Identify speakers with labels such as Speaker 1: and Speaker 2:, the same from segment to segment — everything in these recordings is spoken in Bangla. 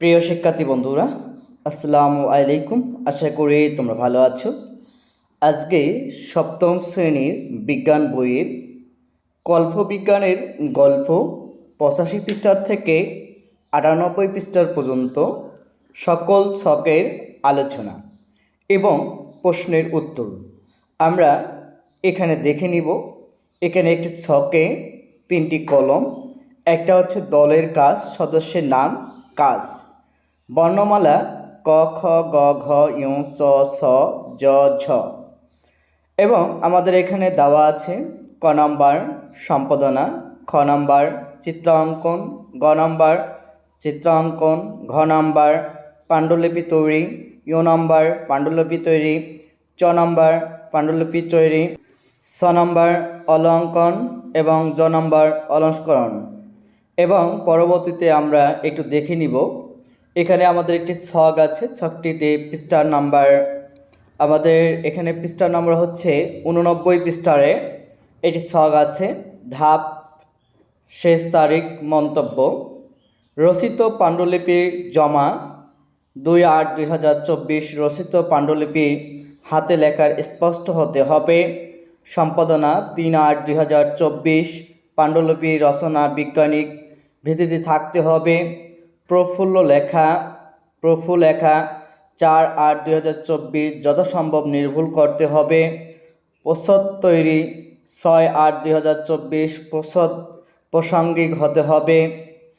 Speaker 1: প্রিয় শিক্ষার্থী বন্ধুরা, আসসালামু আলাইকুম। আশা করি তোমরা ভালো আছো। আজকে সপ্তম শ্রেণির বিজ্ঞান বইয়ের কল্পবিজ্ঞানের গল্প পঁচাশি পৃষ্ঠার থেকে আটানব্বই পৃষ্ঠার পর্যন্ত সকল ছকের আলোচনা এবং প্রশ্নের উত্তর। আমরা এখানে দেখে নিব। এখানে একটি ছকে তিনটি কলম, একটা হচ্ছে দলের কাজ, সদস্যের নাম, কাজ। বর্ণমালা ক, খ, গ, ঘ ইউ চ ছ জ, ঝ। এবং আমাদের এখানে দেওয়া আছে ক নাম্বার সম্পাদনা, খ নাম্বার চিত্রাঙ্কন, গ নাম্বার চিত্রাঙ্কন, ঘ নাম্বার পাণ্ডুলিপি তৈরি ইউ নাম্বার পাণ্ডুলিপি তৈরি, চ নাম্বার পাণ্ডুলিপি তৈরি ছ নাম্বার অলঙ্কন এবং জ নম্বর অলঙ্করণ এবং পরবর্তীতে আমরা একটু দেখে নিব এখানে আমাদের একটি ছক আছে, ছকটিতে পৃষ্ঠার নাম্বার, আমাদের এখানে পৃষ্ঠার নাম্বার হচ্ছে উননব্বই পৃষ্ঠারে এটি ছক আছে, ধাপ, শেষ তারিখ, মন্তব্য। রচিত পাণ্ডুলিপি জমা, দুই আট দুই হাজার চব্বিশ, রচিত পাণ্ডুলিপি হাতে লেখার স্পষ্ট হতে হবে। সম্পাদনা, তিন আট দুই হাজার চব্বিশ, পাণ্ডুলিপি রচনা, বিজ্ঞানিক ভিত্তিতে থাকতে হবে। প্রফুল্ল লেখা, প্রফুল লেখা, চার আট দুই হাজার চব্বিশ যথাসম্ভব নির্ভুল করতে হবে। প্রসদ তৈরি, ছয় আট দুই হাজার চব্বিশ প্রসদ প্রাসঙ্গিক হতে হবে।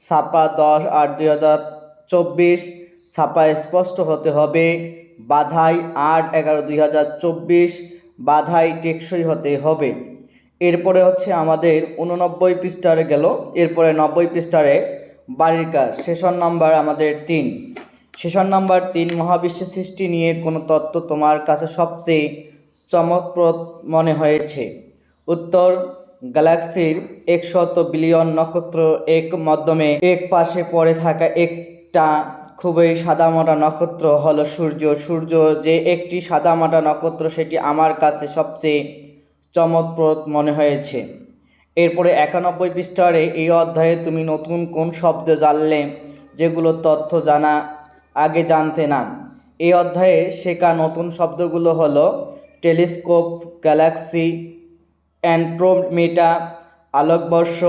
Speaker 1: ছাপা দশ আট দুই হাজার চব্বিশ ছাপা স্পষ্ট হতে হবে। বাধাই আট এগারো দুই হাজার চব্বিশ বাধাই টেকসই হতে হবে। এরপরে হচ্ছে আমাদের উননব্বই পৃষ্ঠারে গেল। এরপরে নব্বই পৃষ্ঠারে বাড়ির কাজ। সেশন নাম্বার আমাদের তিন। সেশন নাম্বার তিন, মহাবিশ্বের সৃষ্টি নিয়ে কোনো তত্ত্ব তোমার কাছে সবচেয়ে চমকপ্রদ মনে হয়েছে? উত্তর, গ্যালাক্সির একশত বিলিয়ন নক্ষত্র এক মাধ্যমে এক পাশে পড়ে থাকা একটা খুবই সাদামাটা নক্ষত্র হলো সূর্য। সূর্য যে একটি সাদামাটা নক্ষত্র, সেটি আমার কাছে সবচেয়ে চমকপ্রদ মনে হয়েছে। এরপরে একানব্বই পৃষ্ঠারে এই অধ্যায়ে তুমি নতুন কোন শব্দ জানলে যেগুলো তথ্য জানা আগে জানতে না? এই অধ্যায়ে শেখা নতুন শব্দগুলো হলো টেলিস্কোপ, গ্যালাক্সি অ্যান্ট্রোমিটা আলোকবর্ষ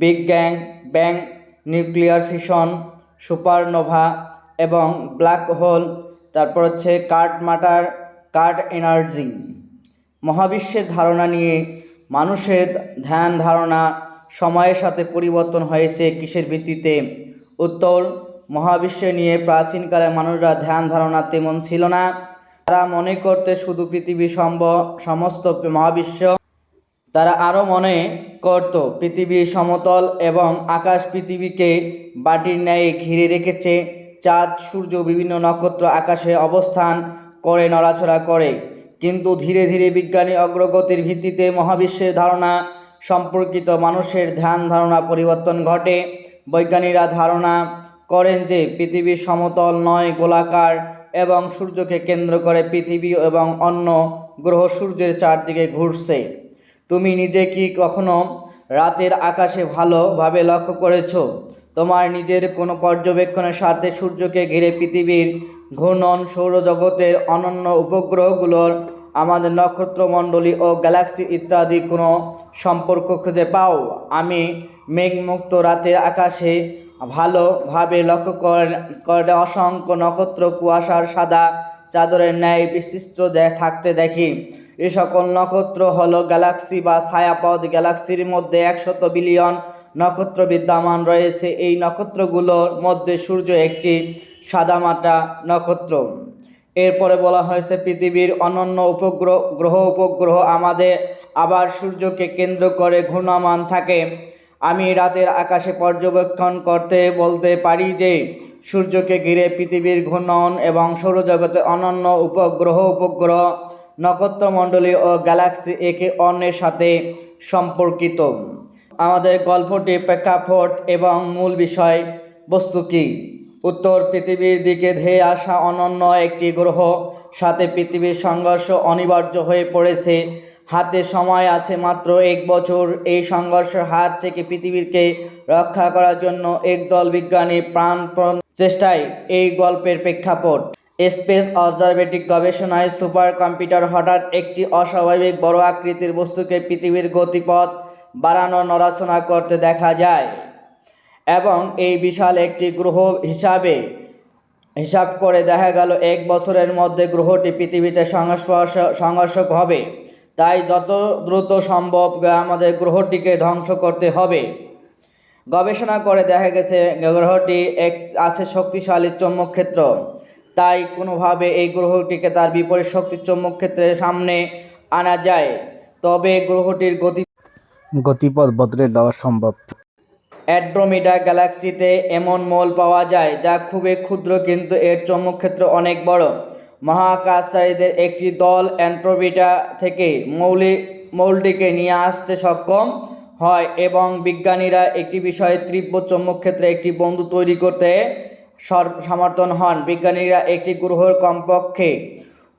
Speaker 1: big gang bang nuclear fission, supernova এবং ব্ল্যাক হোল। তারপর হচ্ছে কার্ড মাটার কার্ড এনার্জি। মহাবিশ্বের ধারণা নিয়ে মানুষের ধ্যান ধারণা সময়ের সাথে পরিবর্তন হয়েছে কিসের ভিত্তিতে? উত্তর, মহাবিশ্ব নিয়ে প্রাচীনকালে মানুষরা ধ্যান ধারণা তেমন ছিল না। তারা মনে করতে শুধু পৃথিবী সম্ভ সমস্ত মহাবিশ্ব। তারা আরও মনে করত, পৃথিবী সমতল এবং আকাশ পৃথিবীকে বাটির ন্যায় ঘিরে রেখেছে। চাঁদ, সূর্য, বিভিন্ন নক্ষত্র আকাশে অবস্থান করে, নড়াচড়া করে। কিন্তু ধীরে ধীরে বিজ্ঞানী অগ্রগতির ভিত্তিতে মহাবিশ্বের ধারণা, সম্পর্কিত মানুষের ধ্যান ধারণা পরিবর্তন ঘটে। বৈজ্ঞানিকরা ধারণা করেন যে পৃথিবী সমতল নয়, গোলাকার এবং সূর্যকে কেন্দ্র করে পৃথিবী এবং অন্য গ্রহ সূর্যের চারদিকে ঘুরছে। তুমি নিজে কি কখনো রাতের আকাশে ভালোভাবে লক্ষ্য করেছ? তোমার নিজের কোনো পর্যবেক্ষণের সাথে সূর্যকে ঘিরে পৃথিবীর ঘূর্ণন সৌরজগতের অনন্য উপগ্রহগুলোর আমাদের নক্ষত্রমণ্ডলী ও গ্যালাক্সি ইত্যাদি কোনো সম্পর্ক খুঁজে পাও। আমি মেঘমুক্ত রাতের আকাশে ভালোভাবে লক্ষ্য করে- অসংখ্য নক্ষত্র কুয়াশার সাদা চাদরের ন্যায় বিশিষ্ট থাকতে দেখি। এ সকল নক্ষত্র হলো গ্যালাক্সি বা ছায়াপথ। গ্যালাক্সির মধ্যে একশত বিলিয়ন নক্ষত্র বিদ্যমান রয়েছে। এই নক্ষত্রগুলোর মধ্যে সূর্য একটি সাদামাটা নক্ষত্র। এরপরে বলা হয়েছে, পৃথিবীর অনন্য উপগ্রহ, গ্রহ উপগ্রহ আমাদের আবার সূর্যকে কেন্দ্র করে ঘূর্ণমান থাকে। আমি রাতের আকাশে পর্যবেক্ষণ করতে বলতে পারি যে, সূর্যকে ঘিরে পৃথিবীর ঘূর্ণন এবং সৌরজগতের অনন্য উপগ্রহ উপগ্রহ, নক্ষত্রমণ্ডলী ও গ্যালাক্সি একে অন্যের সাথে সম্পর্কিত। আমাদের গল্পটি প্রেক্ষাপট এবং মূল বিষয় বস্তু কী? উত্তর পৃথিবীর দিকে ধেয়ে আসা অনন্য একটি গ্রহ, সাথে পৃথিবীর সংঘর্ষ অনিবার্য হয়ে পড়েছে। হাতে সময় আছে মাত্র এক বছর। এই সংঘর্ষের হাত থেকে পৃথিবীকে রক্ষা করার জন্য একদল বিজ্ঞানী প্রাণপণ চেষ্টায় এই গল্পের প্রেক্ষাপট। স্পেস অবজারভেটিক গবেষণায় সুপার কম্পিউটার হঠাৎ একটি অস্বাভাবিক বড় আকৃতির বস্তুকে পৃথিবীর গতিপথ বাড়ানোর নড়াচড়া করতে দেখা যায়। এবং এই বিশাল একটি গ্রহ হিসাবে হিসাব করে দেখা গেল এক বছরের মধ্যে গ্রহটি পৃথিবীতে সংস্পর্শ সংঘর্ষ হবে। তাই যত দ্রুত সম্ভব আমাদের গ্রহটিকে ধ্বংস করতে হবে। গবেষণা করে দেখা গেছে, গ্রহটি এক, আছে শক্তিশালী চৌম্বক ক্ষেত্র। তাই কোনোভাবে এই গ্রহটিকে তার বিপরীত শক্তির চৌম্বক ক্ষেত্রের সামনে আনা যায়। তবে গ্রহটির গতি
Speaker 2: গতিপথ বদলে দেওয়া সম্ভব।
Speaker 1: অ্যাড্রোমিডা গ্যালাক্সিতে এমন মৌল পাওয়া যায় যা খুবই ক্ষুদ্র কিন্তু এর চৌম্বকক্ষেত্র অনেক বড়। মহাকাশচারীদের একটি দল অ্যান্ট্রোমিডা থেকে মৌলি, মৌলটিকে নিয়ে আসতে সক্ষম হয় এবং বিজ্ঞানীরা একটি বিষয়ে তীব্র চৌম্বকক্ষেত্রে একটি বন্ধু তৈরি করতে সমর্থন হন। বিজ্ঞানীরা একটি গ্রহর কমপক্ষে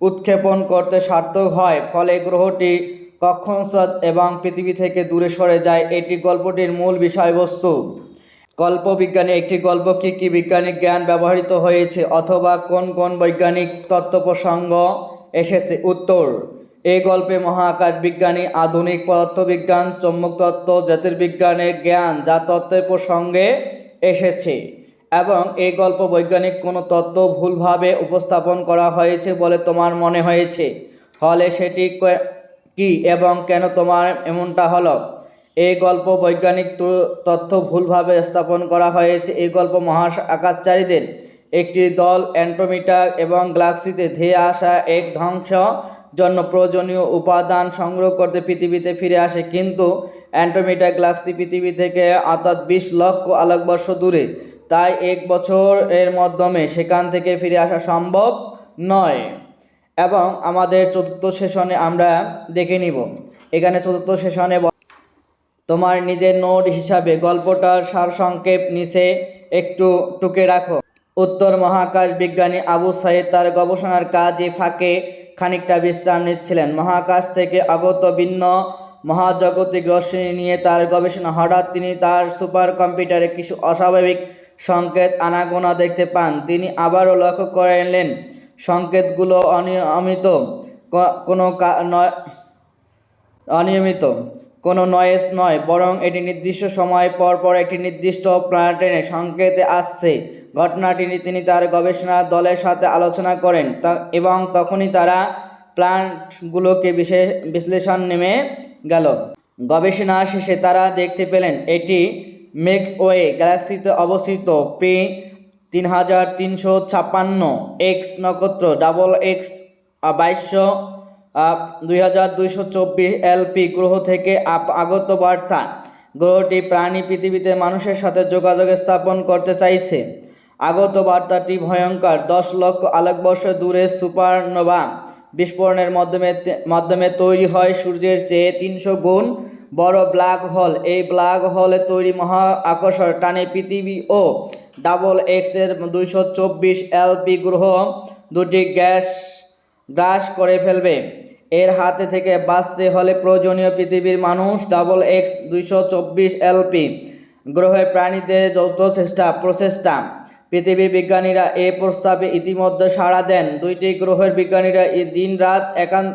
Speaker 1: উৎক্ষেপণ করতে সার্থক হয়, ফলে গ্রহটি কক্ষণসৎ এবং পৃথিবী থেকে দূরে সরে যায় এটি গল্পটির মূল বিষয়বস্তু। কল্পবিজ্ঞানে একটি গল্প কী কী বিজ্ঞানিক জ্ঞান ব্যবহৃত হয়েছে অথবা কোন কোন বৈজ্ঞানিক তত্ত্ব প্রসঙ্গ এসেছে? উত্তর এই গল্পে মহাকাশ বিজ্ঞানী, আধুনিক পদার্থবিজ্ঞান, চৌম্বক তত্ত্ব, জ্যোতির্বিজ্ঞানের জ্ঞান, যা তত্ত্বের প্রসঙ্গে এসেছে এবং এই গল্প বৈজ্ঞানিক কোনো তত্ত্ব ভুলভাবে উপস্থাপন করা হয়েছে বলে তোমার মনে হয়েছে। ফলে সেটি কে- এবং কেন তোমার এমনটা হলো? এই গল্প বৈজ্ঞানিক তথ্য ভুলভাবে স্থাপন করা হয়েছে। এই গল্প মহাশ আকাশচারীদের একটি দল অ্যান্টোমিটা এবং গ্যালাক্সিতে ধেয়ে আসা এক ধ্বংস জন্য প্রয়োজনীয় উপাদান সংগ্রহ করতে পৃথিবীতে ফিরে আসে। কিন্তু অ্যান্টোমিটা গ্যালাক্সি পৃথিবী থেকে অর্থাৎ বিশ লক্ষ আলোকবর্ষ দূরে। তাই এক বছর এর মাধ্যমে সেখান থেকে ফিরে আসা সম্ভব নয়। এবং আমাদের চতুর্থ সেশনে আমরা দেখে নিব। এখানে চতুর্থ সেশনে তোমার নিজের নোট হিসাবে গল্পটার সারসংক্ষেপ নিচে একটু টুকে রাখো। উত্তর মহাকাশ বিজ্ঞানী আবু সাইদ তার গবেষণার কাজে ফাঁকে খানিকটা বিশ্রাম নিচ্ছিলেন। মহাকাশ থেকে আগত ভিন্ন মহাজাগতিক রশ্মি নিয়ে তার গবেষণা। হঠাৎ তিনি তার সুপার কম্পিউটারে কিছু অস্বাভাবিক সংকেত, আনাগোনা দেখতে পান। তিনি আবারও লক্ষ্য করলেন সংকেতগুলো অনিয়মিত। কোনো অনিয়মিত। কোনো নয়েজ নয়, বরং এটি নির্দিষ্ট সময় পর পর একটি নির্দিষ্ট প্ল্যানেটের সংকেতে আসছে। ঘটনাটি তিনি তার গবেষণা দলের সাথে আলোচনা করেন এবং তখনই তারা প্ল্যান্টগুলোকে বিশেষ বিশ্লেষণ নেমে গেল। গবেষণা শেষে তারা দেখতে পেলেন, এটি মিল্কওয়ে গ্যালাক্সিতে অবস্থিত পি তিন হাজার তিনশো ছাপ্পান্ন এক্স নক্ষত্র ডাবল এক্স বাইশশো দুই হাজার দুইশো চব্বিশ এলপি গ্রহ থেকে আগত বার্তা। গ্রহটি প্রাণী পৃথিবীতে মানুষের সাথে যোগাযোগ স্থাপন করতে চাইছে। আগত বার্তাটি ভয়ঙ্কর। দশ লক্ষ আলোকবর্ষ দূরে সুপারনোভা বিস্ফোরণের মাধ্যমে মাধ্যমে তৈরি হয় সূর্যের চেয়ে তিনশো গুণ বড় ব্ল্যাক হোল। এই ব্ল্যাক হোলে তৈরি মহা আকর্ষণ। টানে পৃথিবী ও ডাবল এক্সের দুইশো চব্বিশ এলপি গ্রহ দুটি গ্যাস গ্রাস করে ফেলবে। এর হাতে থেকে বাঁচতে হলে প্রয়োজনীয় পৃথিবীর মানুষ ডাবল এক্স দুইশো চব্বিশ এলপি গ্রহের প্রাণীদের যৌথ চেষ্টা, প্রচেষ্টা। পৃথিবী বিজ্ঞানীরা এ প্রস্তাবে ইতিমধ্যে সাড়া দেন। দুইটি গ্রহের বিজ্ঞানীরা দিন রাত একান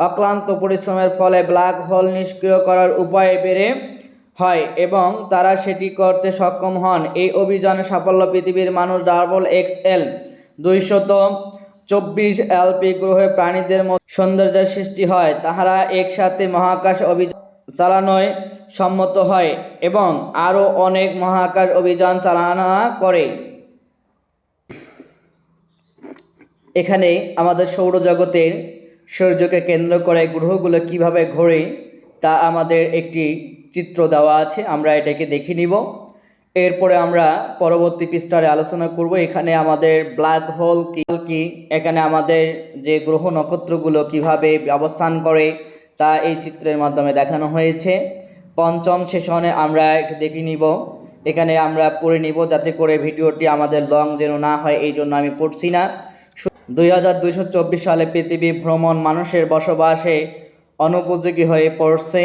Speaker 1: অক্লান্ত পরিশ্রমের ফলে ব্ল্যাক হোল নিষ্ক্রিয় করার উপায় বেড়ে হয় এবং তারা সেটি করতে সক্ষম হন। এই অভিযানে সাফল্য পৃথিবীর মানুষ ডাবল এক্স এল দুইশত চব্বিশ এলপি গ্রহে প্রাণীদের মধ্যে সৌন্দর্যের সৃষ্টি হয়। তাহারা একসাথে মহাকাশ অভিযান চালানোয় সম্মত হয় এবং আরও অনেক মহাকাশ অভিযান চালনা করে। এখানে আমাদের সৌরজগতের সূর্যকে কেন্দ্র করে গ্রহগুলো কীভাবে ঘোরে, তা আমাদের একটি চিত্র দেওয়া আছে, আমরা এটাকে দেখে নিব। এরপরে আমরা পরবর্তী পৃষ্ঠারে আলোচনা করব, এখানে আমাদের ব্ল্যাক হোল কি এখানে আমাদের যে গ্রহ নক্ষত্রগুলো কীভাবে অবস্থান করে, তা এই চিত্রের মাধ্যমে দেখানো হয়েছে। পঞ্চম সেশনে আমরা একটু দেখে নিব, এখানে আমরা পড়ে নিব যাতে করে ভিডিওটি আমাদের লং যেন না হয়, এই জন্য আমি পড়ছি না। দুই হাজার দুইশো চব্বিশ সালে পৃথিবী ভ্রমণ মানুষের বসবাসে অনুপযোগী হয়ে পড়ছে।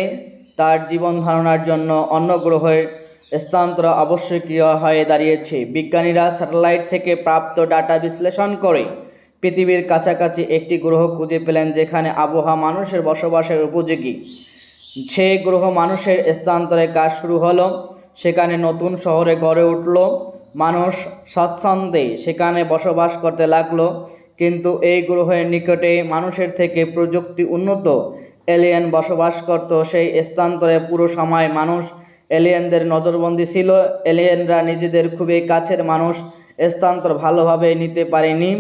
Speaker 1: তার জীবন ধারণার জন্য অন্য গ্রহের স্থানান্তর আবশ্যকীয় হয়ে দাঁড়িয়েছে। বিজ্ঞানীরা স্যাটেলাইট থেকে প্রাপ্ত ডাটা বিশ্লেষণ করে পৃথিবীর কাছাকাছি একটি গ্রহ খুঁজে পেলেন যেখানে আবহাওয়া মানুষের বসবাসের উপযোগী। সে গ্রহ মানুষের স্থানান্তরে কাজ শুরু হলো, সেখানে নতুন শহরে গড়ে উঠল। মানুষ স্বচ্ছন্দে সেখানে বসবাস করতে লাগল। কিন্তু এই গ্রহের নিকটে মানুষের থেকে প্রযুক্তি উন্নত। এলিয়েন বসবাস করত, সেই স্থানান্তরে পুরো সময় মানুষ এলিয়েনদের নজরবন্দি ছিল। এলিয়েনরা নিজেদের খুবই কাছের মানুষ, স্থানান্তর ভালোভাবে নিতে পারেনি,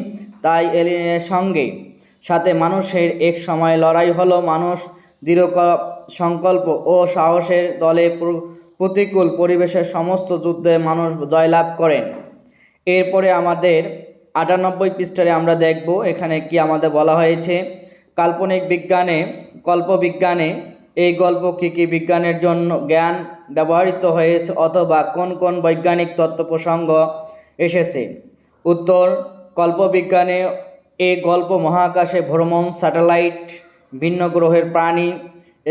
Speaker 1: তাই এলিয়েনের সঙ্গে সাথে মানুষের এক সময় লড়াই হলো। মানুষ দৃঢ় সংকল্প ও সাহসের দলে প্রতিকূল পরিবেশের সমস্ত যুদ্ধে মানুষ জয়লাভ করেন। এরপরে আমাদের আটানব্বই পৃষ্ঠারে আমরা দেখব, এখানে কি আমাদের বলা হয়েছে, কাল্পনিক বিজ্ঞানে, কল্পবিজ্ঞানে এই গল্প কী কী বিজ্ঞানের জন্য জ্ঞান ব্যবহৃত হয়েছে অথবা কোন কোন বৈজ্ঞানিক তত্ত্ব প্রসঙ্গ এসেছে? উত্তর, কল্পবিজ্ঞানে এই গল্প মহাকাশে ভ্রমণ, স্যাটেলাইট, ভিন্ন গ্রহের প্রাণী,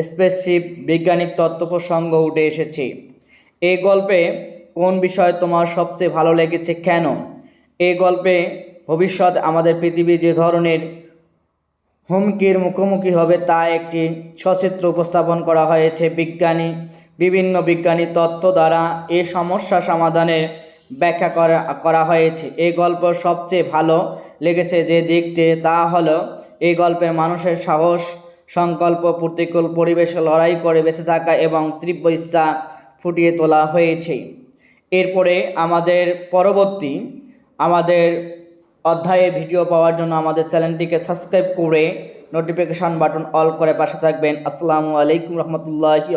Speaker 1: স্পেসশিপ, বৈজ্ঞানিক তত্ত্ব প্রসঙ্গ উঠে এসেছে। এই গল্পে কোন বিষয় তোমার সবচেয়ে ভালো লেগেছে, কেন? এই গল্পে ভবিষ্যৎ আমাদের পৃথিবী যে ধরনের হুমকির মুখোমুখি হবে তা একটি সচিত্র উপস্থাপন করা হয়েছে। বিজ্ঞানী, বিভিন্ন বিজ্ঞানী তত্ত্ব দ্বারা এ সমস্যা সমাধানের ব্যাখ্যা করা করা হয়েছে। এই গল্প সবচেয়ে ভালো লেগেছে যে দিকটি তা হলো এই গল্পের মানুষের সাহস, সংকল্প, প্রতিকূল পরিবেশে লড়াই করে বেঁচে থাকা এবং তীব্র ইচ্ছা ফুটিয়ে তোলা হয়েছে। এরপরে আমাদের পরবর্তী আমাদের অধ্যায়ের ভিডিও পাওয়ার জন্য আমাদের চ্যানেলটিকে সাবস্ক্রাইব করে নোটিফিকেশান বাটন অল করে পাশে থাকবেন। আসসালামু আলাইকুম রহমতুল্লাহি